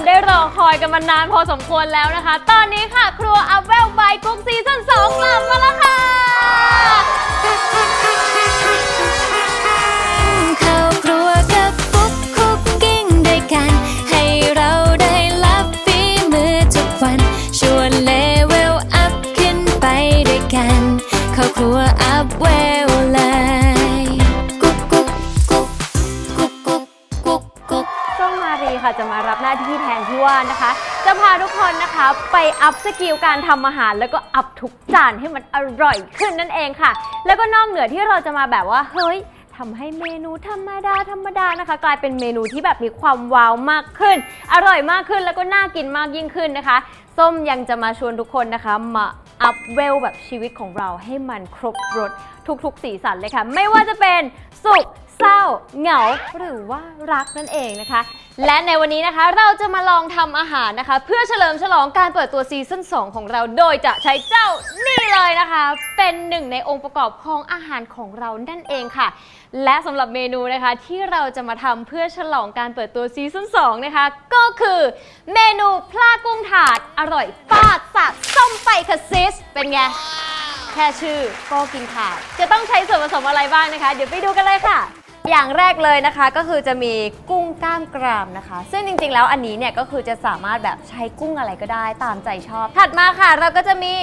คนได้รอคอยกันมานานพอสมควรแล้วนะคะ ตอนนี้ค่ะ ครัวอัพเวลบายกุ๊กซีซั่น2กลับมาแล้วค่ะ นะคะ ไปอัพสกิลการทำอาหาร แล้วก็อัพทุกจานให้มันอร่อยขึ้นนั่นเองค่ะ แล้วก็นอกเหนือที่เราจะมาแบบว่า เฮ้ยทำให้เมนูธรรมดาธรรมดานะคะ กลายเป็นเมนูที่แบบมีความว้าวมากขึ้น อร่อยมากขึ้นแล้วก็น่ากินมากยิ่งขึ้นนะคะส้มยังจะมาชวนทุกคนนะคะ มาอัพเวลแบบชีวิตของเราให้มันครบรสทุกๆ สีสันเลยค่ะ ไม่ว่าจะเป็นสุข เศร้า เหงาหรือว่ารักนั่นเองนะคะ และในวันนี้นะคะเราจะมาลองทำอาหารนะคะ เพื่อเฉลิมฉลองการเปิดตัวซีซั่น2 ของเราโดยจะใช้เจ้านี่เลยนะคะ เป็นหนึ่งในองค์ประกอบของอาหารของเรานั่นเองค่ะ และสำหรับเมนูนะคะที่เราจะมาทำเพื่อฉลองการเปิดตัวซีซั่น2 นะคะ ก็คือเมนูพลากุ้งถาดอร่อยฟาดสัดส้มไปค่ะซิสเป็นไงแค่ชื่อก็กินขาด จะต้องใช้ส่วนผสมอะไรบ้างนะคะ เดี๋ยวไปดูกันเลยค่ะ อย่างแรกเลยนะคะก็คือจะมีกุ้งกล้ามกรามนะคะ ซึ่งจริงๆ แล้วอันนี้เนี่ยก็คือจะสามารถแบบใช้กุ้งอะไรก็ได้ตามใจชอบ ถัดมาค่ะ เราก็จะมี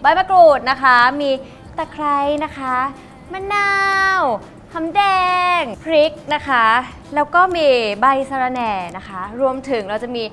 ใบมะกรูดนะคะ มีตะไคร้นะคะมะนาวหอมแดง พริกนะคะ แล้วก็มีใบสะระแหน่นะคะ รวมถึงเราจะมี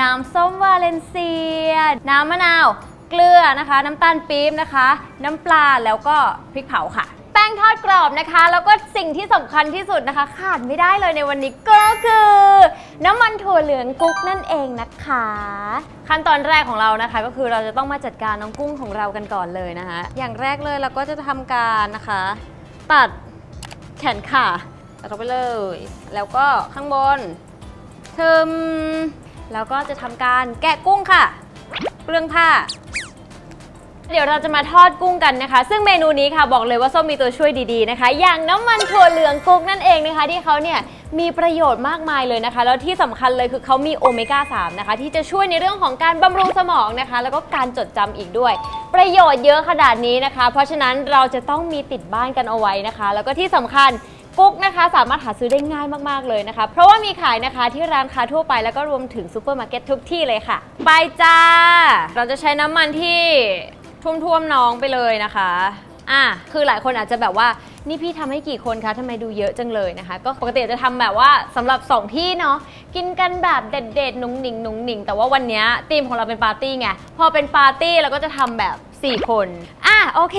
น้ำส้มวาเลนเซีย น้ำมะนาว เกลือนะคะ น้ำตาลปี๊บนะคะ น้ำปลาแล้วก็พริกเผาค่ะ ทอดกรอบนะคะ แล้วก็สิ่งที่สำคัญที่สุดนะคะ ขาดไม่ได้เลยในวันนี้ก็คือ น้ำมันถั่วเหลืองกุ๊กนั่นเองนะคะ ขั้นตอนแรกของเรานะคะ ก็คือเราจะต้องมาจัดการน้องกุ้งของเรากันก่อนเลยนะคะ อย่างแรกเลยเราก็จะทำการนะคะ ตัดแขนขาตัดลงไปเลย แล้วก็ข้างบนเทึมแล้วก็จะทำการแกะกุ้งค่ะ เปลืองผ้า เดี๋ยวเราจะมาทอดกุ้งกันนะคะ ซึ่งเมนูนี้ค่ะบอกเลยว่าส้มมีตัวช่วยดีๆนะคะ อย่างน้ำมันถั่วเหลืองกุ๊กนั่นเองนะคะ ที่เขาเนี่ยมีประโยชน์มากมายเลยนะคะ แล้วที่สำคัญเลยคือเขามีโอเมก้า3นะคะ ที่จะช่วยในเรื่องของการบำรุงสมองนะคะ แล้วก็การจดจำอีกด้วย ประโยชน์เยอะขนาดนี้นะคะ เพราะฉะนั้นเราจะต้องมีติดบ้านกันเอาไว้นะคะ แล้วก็ที่สำคัญกุ๊กนะคะ สามารถหาซื้อได้ง่ายมากๆเลยนะคะ เพราะว่ามีขายนะคะที่ร้านค้าทั่วไปแล้วก็รวมถึงซูเปอร์มาร์เก็ตทุกที่เลยค่ะ ไปจ้า เราจะใช้น้ำมันที่ ท่วมๆน้องไปเลยนะคะอะคือหลายคนอาจจะแบบว่านี่พี่ทำให้กี่คนคะทำไมดูเยอะจังเลยนะคะ ก็ปกติจะทำแบบว่าสำหรับ 2 ที่เนาะกินกันแบบเด็ดๆหนุ่งหนิงหนุ่งหนิงแต่ว่าวันนี้ยธีมของเราเป็นปาร์ตี้ไงพอเป็นปาร์ตี้เราก็จะทำแบบ 4 คนอะโอเค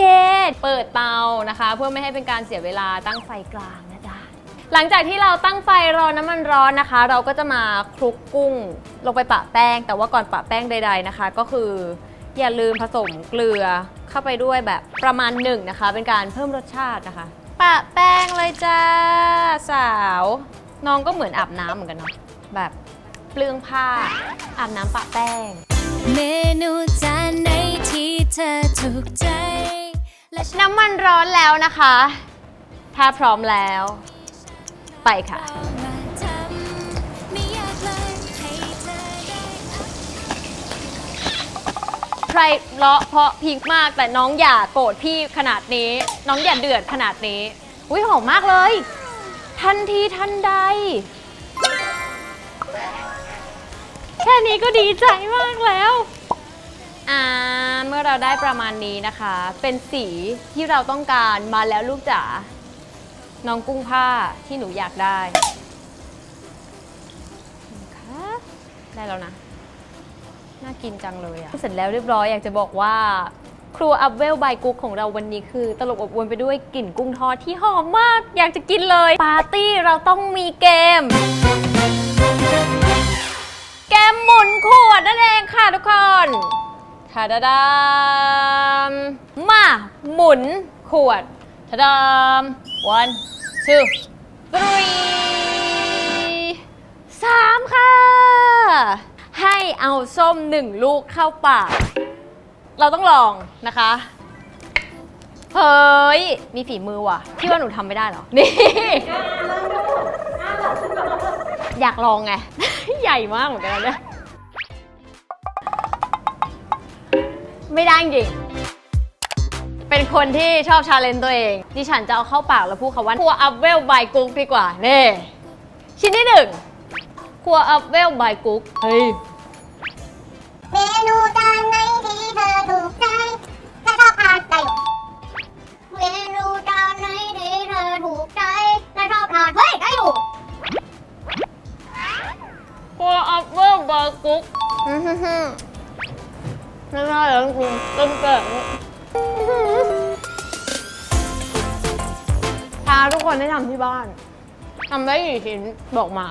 เปิดเตานะคะ เพื่อไม่ให้เป็นการเสียเวลาตั้งไฟกลางนะจ๊ะหลังจากที่เราตั้งไฟรอน้ำมันร้อนนะคะ เราก็จะมาคลุกกุ้งลงไปปะแป้ง แต่ว่าก่อนปะแป้งใด ๆนะคะ ก็คือ อย่าลืมผสมเกลือเข้าไปด้วยแบบประมาณหนึ่งนะคะ เป็นการเพิ่มรสชาตินะคะ ปะแป้งเลยจ้าสาว น้องก็เหมือนอาบน้ำเหมือนกันเนาะแบบเปลืองผ้าอาบน้ำปะแป้ง เมนูจานไหนที่เธอถูกใจ และฉันน้ำมันร้อนแล้วนะคะ ถ้าพร้อมแล้ว ไปค่ะ ใครเลาะเพราะพีคมากแต่น้องอย่าโกรธพี่ขนาดนี้ น้องอย่าเดือดขนาดนี้ อุ้ยหอมมากเลย ทันทีทันใด แค่นี้ก็ดีใจมากแล้วอ่าเมื่อเราได้ประมาณนี้นะคะ เป็นสีที่เราต้องการมาแล้วลูกจ๋าน้องกุ้งผ้าที่หนูอยากได้นะคะได้แล้วนะ น่ากินจังเลยอะเสร็จแล้วเรียบร้อยอยากจะบอกว่าครัวอัพเวลบายกุ๊กของเราวันนี้คือ ตลบอบอวนไปด้วยกลิ่นกุ้งทอดที่หอมมาก อยากจะกินเลย ปาร์ตี้เราต้องมีเกม เกมหมุนขวดนั่นเองค่ะทุกคนทาดาดามมาหมุนขวดทาดาม one two three เอาส้มหนึ่งลูกเข้าปาก เราต้องลองนะคะ เฮ้ย มีฝีมือว่ะพี่ว่าหนูทำไม่ได้เหรอ นี่ อยากลองไง ใหญ่มากเหมือนกันนะเนี่ย ไม่ได้จริง เป็นคนที่ชอบชาเลนจ์ตัวเอง ดิฉันจะเอาเข้าปากแล้วพูดคำว่าครัวอัพเวลบายกุ๊กดีกว่าเน่ชิ้นที่หนึ่งครัวอัพเวลบายกุ๊ก เฮ้ย เมนูจานไหนที่เธอถูกใจและชอบทานได้เมนูจานไหนที่เธอถูกใจและชอบทานเฮ้ยได้อยู่ครัวอัพเวลบายกุ๊กอื้อหือหือไม่ได้แล้วจริงๆต้นเกิดพาทุกคนได้ทำที่บ้านทำได้กี่ชิ้นบอกมา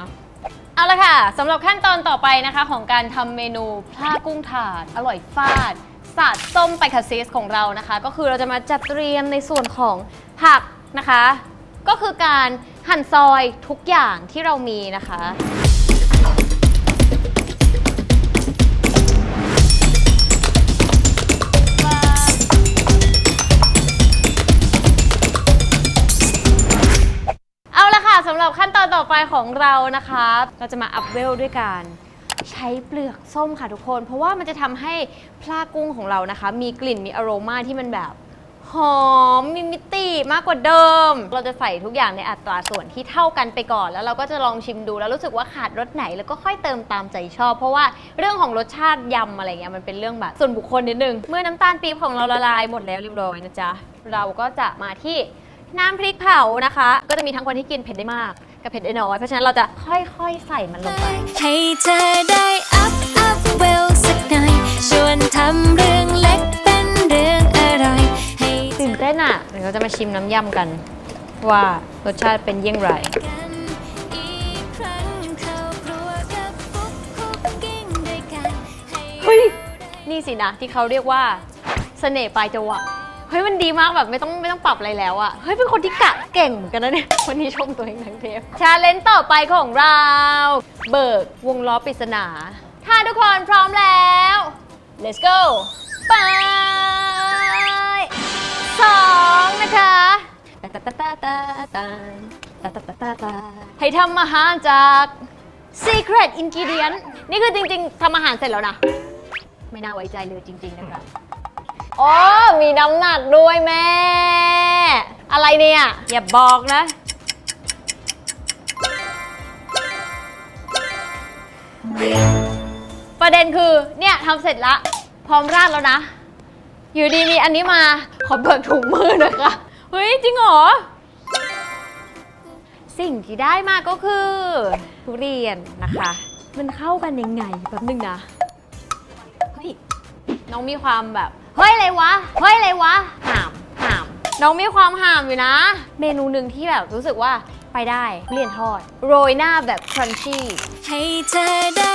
เอาละค่ะสำหรับขั้นตอนต่อไปนะคะของการทำเมนูพลากุ้งถาด อร่อยฟาดสาดส้มไปคาซิสของเรานะคะ ก็คือเราจะมาจัดเตรียมในส่วนของผักนะคะ ก็คือการหั่นซอยทุกอย่างที่เรามีนะคะ หรับขั้นตอนต่อไปของเรานะคะ เราจะมาอัพเวลด้วยการใช้เปลือกส้มค่ะทุกคน เพราะว่ามันจะทำให้พลากุ้งของเรานะคะ มีกลิ่นมีอโรมาที่มันแบบหอมมีมิติมากกว่าเดิม เราจะใส่ทุกอย่างในอัตราส่วนที่เท่ากันไปก่อน แล้วเราก็จะลองชิมดูแล้วรู้สึกว่าขาดรสไหนแล้วก็ค่อยเติมตามใจชอบ เพราะว่าเรื่องของรสชาติยำอะไรเงี้ยมันเป็นเรื่องแบบส่วนบุคคลนิดนึง เมื่อน้ำตาลปี๊บของเราละลายหมดแล้วเรียบร้อยนะจ๊ะเราก็จะมาที่ น้ำพริกเผานะคะ ก็จะมีทั้งคนที่กินเผ็ดได้มาก กับเผ็ดได้น้อย เพราะฉะนั้นเราจะค่อยๆใส่มันลงไป ให้เธอได้อัพอัพเวลสักหน่อย ชวนทำเรื่องเล็กเป็นเรื่องอร่อยให้ตื่นเต้นอะเดี๋ยวเราจะมาชิมน้ำยำกัน ว่ารสชาติเป็นเยี่ยงไรกันอีกครั้งเข้าครัวกับฟุกคุกกิ้งด้วยกันให้ เฮ้ย นี่สินะที่เขาเรียกว่าเสน่ห์ปลายจวัก เฮ้ยมันดีมากแบบไม่ต้องไม่ต้องปรับอะไรแล้วอะเฮ้ยเป็นคนที่กะเก่งเหมือนกันนะเนี่ย วันนี้ชมตัวเองทั้งเทปชาเลนจ์ต่อไปของเรา เบิกวงล้อปริศนา ถ้าทุกคนพร้อมแล้ว let's go ไปสองนะคะตาตาตาตาตาตาตาตาตาตาตาให้ทำอาหารจาก secret ingredient นี่คือจริง ๆทำอาหารเสร็จแล้วนะ ไม่น่าไว้ใจเลยจริง ๆ นะคะ โอ้มีน้ำหนักด้วยแม่ อะไรเนี่ย อย่าบอกนะ ประเด็นคือ เนี่ยทำเสร็จละ พร้อมราดแล้วนะ อยู่ดีมีอันนี้มา ขอเบิกถุงมือหนะคะเฮ้ย จริงเหรอ สิ่งที่ได้มาก็คือ ทุเรียนนะคะ มันเข้ากันยังไงแป๊บนึงนะ เฮ้ย น้องมีความแบบ เฮ้ยอะไรวะ เฮ้ยอะไรวะห่ามห่ามน้องมีความห่ามอยู่นะ เมนูหนึ่งที่แบบรู้สึกว่าไปได้เรียนทอด โรยหน้าแบบครันชี่ให้เธอได้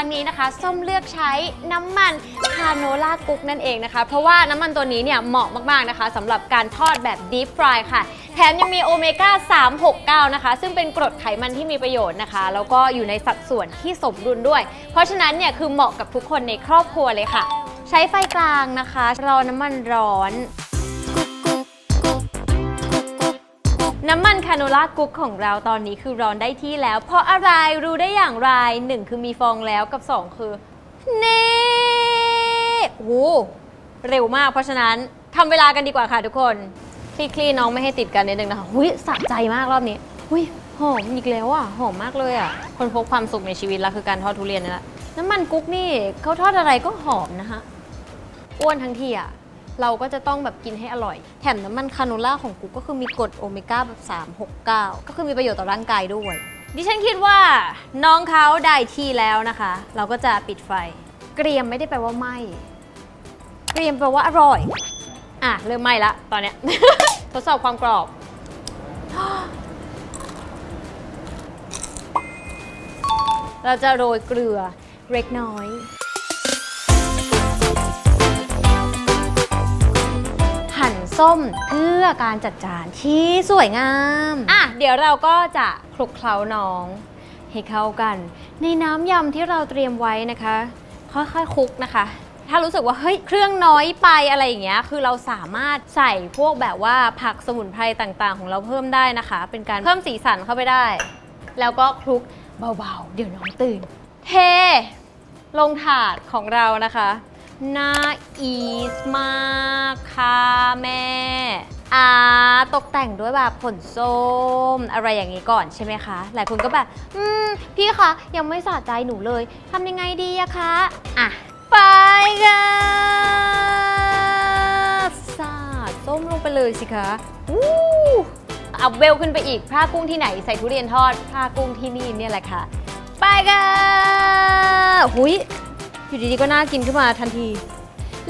รั้งนี้นะคะ ส้มเลือกใช้น้ำมันคาโนล่ากุ๊กนั่นเองนะคะ เพราะว่าน้ำมันตัวนี้เนี่ยเหมาะมากๆนะคะสำหรับการทอดแบบดีฟฟรายค่ะ แถมยังมีโอเมก้า 369 นะคะ ซึ่งเป็นกรดไขมันที่มีประโยชน์นะคะ แล้วก็อยู่ในสัดส่วนที่สมดุลด้วย เพราะฉะนั้นเนี่ยคือเหมาะกับทุกคนในครอบครัวเลยค่ะ ใช้ไฟกลางนะคะ รอน้ำมันร้อน คาโนล่ากุ๊กของเราตอนนี้คือร้อนได้ที่แล้ว เพราะอะไรรู้ได้อย่างไรหนึ่งคือมีฟองแล้วกับสองคือนี่โอ้โหเร็วมากเพราะฉะนั้นทำเวลากันดีกว่าค่ะทุกคน คลี่คลี่น้องไม่ให้ติดกันนิดนึงนะคะหุ้ยสะใจมากรอบนี้หุ้ยหอมอีกแล้วอะหอมมากเลยอะ คนพบความสุขในชีวิตแล้วคือการทอดทุเรียนนี่แหละน้ำมันกุ๊กนี่เขาทอดอะไรก็หอมนะคะอ้วนทั้งทีอะ เราก็จะต้องแบบกินให้อร่อย แถมน้ำมันคาโนล่าของกูก็คือมีกรดโอเมก้าแบบ 369 ก็คือมีประโยชน์ต่อร่างกายด้วย ดิฉันคิดว่าน้องเขาได้ที่แล้วนะคะ เราก็จะปิดไฟ เกรียมไม่ได้แปลว่าไหมเกรียมแปลว่าอร่อย อะเริ่มไหมละตอนเนี้ย ทดสอบความกรอบเราจะโรยเกลือเล็กน้อย ส้มเพื่อการจัดจานที่สวยงาม อะเดี๋ยวเราก็จะคลุกเคล้าน้อง ให้เข้ากัน ในน้ำยำที่เราเตรียมไว้นะคะ ค่อยๆคลุกนะคะ ถ้ารู้สึกว่าเฮ้ยเครื่องน้อยไปอะไรอย่างเงี้ยคือเราสามารถใส่พวกแบบว่าผักสมุนไพรต่างๆ ของเราเพิ่มได้นะคะ เป็นการเพิ่มสีสันเข้าไปได้ แล้วก็คลุกเบาๆ เดี๋ยวน้องตื่น เท ลงถาดของเรานะคะ น่าอีสมากค่ะแม่อ่าตกแต่งด้วยแบบผลส้มอะไรอย่างนี้ก่อนใช่ไหมคะ หลายคนก็แบบ อืม พี่คะยังไม่สะใจหนูเลยทำยังไงดีอะคะอะไปค่ะสาดส้มลงไปเลยสิคะวู้อัพเวลขึ้นไปอีกผ้ากุ้งที่ไหนใส่ทุเรียนทอดผ้ากุ้งที่นี่เนี่ยแหละค่ะ ไปค่ะหุย อยู่ดีๆก็น่ากินขึ้นมาทันที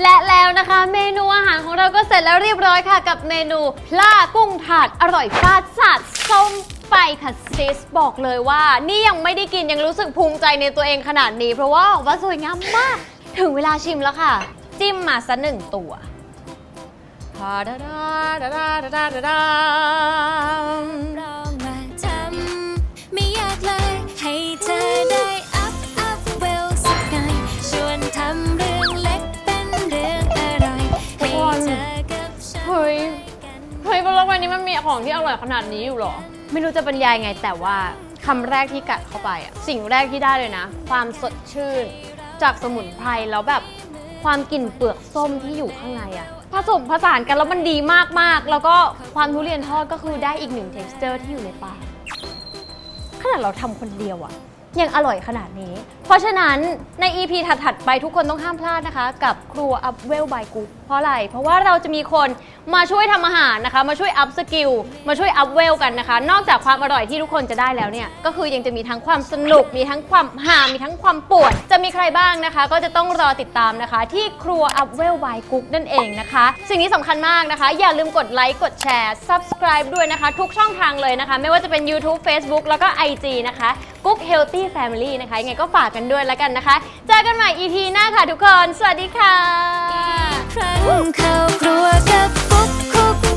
และแล้วนะคะ เมนูอาหารของเราก็เสร็จแล้วเรียบร้อยค่ะ กับเมนูพลากุ้งถาดอร่อยฟาดสาดส้มไปค่ะซิสบอกเลยว่า นี่ยังไม่ได้กินยังรู้สึกภูมิใจในตัวเองขนาดนี้ เพราะว่าออกมาสวยงามมาก ถึงเวลาชิมแล้วค่ะ จิ้มมาซะหนึ่งตัวดาดาดาดาดาดาดา ของที่อร่อยขนาดนี้อยู่หรอ ไม่รู้จะบรรยายไงแต่ว่าคำแรกที่กัดเข้าไปอะสิ่งแรกที่ได้เลยนะ ความสดชื่น จากสมุนไพรแล้วแบบความกลิ่นเปลือกส้มที่อยู่ข้างในอะผสมผสานกันแล้วมันดีมากๆ แล้วก็ความทุเรียนทอดก็คือได้อีกหนึ่ง texture ที่อยู่ในปากขนาดเราทำคนเดียวอะ ยังอร่อยขนาดนี้ เพราะฉะนั้นใน EP ถัด ๆ ไปทุกคนต้องห้ามพลาดนะคะ กับครัวอัพเวลบายกุ๊กเพราะอะไร เพราะว่าเราจะมีคนมาช่วยทำอาหารนะคะ มาช่วยอัพสกิลมาช่วยอัพเวลกันนะคะ นอกจากความอร่อยที่ทุกคนจะได้แล้วเนี่ย ก็คือยังจะมีทั้งความสนุก มีทั้งความหามีทั้งความปวด จะมีใครบ้างนะคะ ก็จะต้องรอติดตามนะคะ ที่ครัวอัพเวลบายกุ๊กนั่นเองนะคะ สิ่งนี้สำคัญมากนะคะ อย่าลืมกดไลค์กดแชร์ subscribe ด้วยนะคะ ทุกช่องทางเลยนะคะ ไม่ว่าจะเป็น YouTube Facebook แล้วก็ IG นะคะกุ๊กเฮลตี้แฟมิลี่นะคะยังไงก็ฝากกันด้วยแล้วกันนะคะ เจอกันใหม่ EP หน้าค่ะทุกคน สวัสดีค่ะ ครั้งเข้าครัวกับฟุกคุ